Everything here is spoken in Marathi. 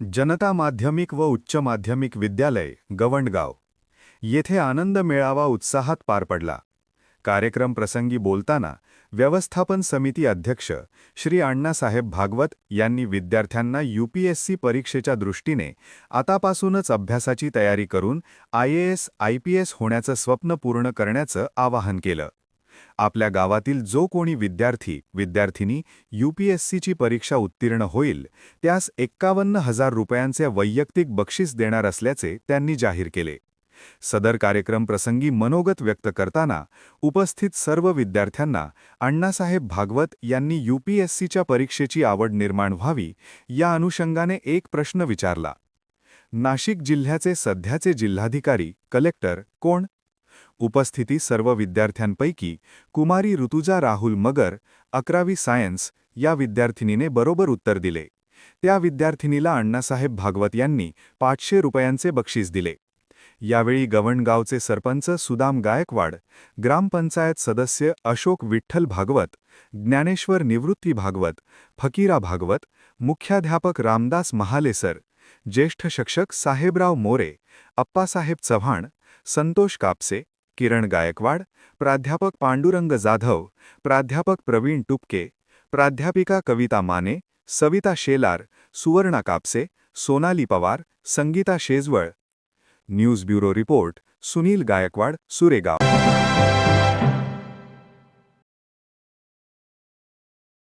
जनता माध्यमिक व उच्च माध्यमिक विद्यालय गवंडगाव. येथे आनंद मेळावा उत्साहात पार पडला. कार्यक्रम प्रसंगी बोलताना व्यवस्थापन समिती अध्यक्ष श्री अण्णासाहेब भागवत यांनी विद्यार्थ्यांना यूपीएससी परीक्षेच्या दृष्टीने आतापासूनच अभ्यासाची तयारी करून I A S I P S होण्याचं स्वप्न पूर्ण करण्याचं आवाहन केलं. आपल्या गावातील जो कोणी विद्यार्थी विद्यार्थिनी यूपीएससीची परीक्षा उत्तीर्ण होईल त्यास एक्कावन्न हजार रुपयांचे वैयक्तिक बक्षीस देणार असल्याचे त्यांनी जाहीर केले. सदर कार्यक्रम प्रसंगी मनोगत व्यक्त करताना उपस्थित सर्व विद्यार्थ्यांना अण्णासाहेब भागवत यांनी यूपीएससीच्या परीक्षेची आवड निर्माण व्हावी या अनुषंगाने एक प्रश्न विचारला. नाशिक जिल्ह्याचे सध्याचे जिल्हाधिकारी कलेक्टर कोण? उपस्थिती सर्व विद्यार्थ्यांपैकी कुमारी ऋतुजा राहुल मगर अकरावी सायन्स या विद्यार्थिनीने बरोबर उत्तर दिले. त्या विद्यार्थिनीला अण्णासाहेब भागवत यांनी पाचशे रुपयांचे बक्षीस दिले. यावेळी गवणगावचे सरपंच सुदाम गायकवाड ग्रामपंचायत सदस्य अशोक विठ्ठल भागवत ज्ञानेश्वर निवृत्ती भागवत फकीरा भागवत मुख्याध्यापक रामदास महालेसर ज्येष्ठ शिक्षक साहेबराव मोरे अप्पासाहेब चव्हाण संतोष कापसे किरण गायकवाड प्राध्यापक पांडुरंग जाधव प्राध्यापक प्रवीण टुपके प्राध्यापिका Kavita Mane Savita Shelar Suvarna Kapse Sonali Pawar Sangeeta Shejwal. News bureau report Sunil Gaikwad Suregaon.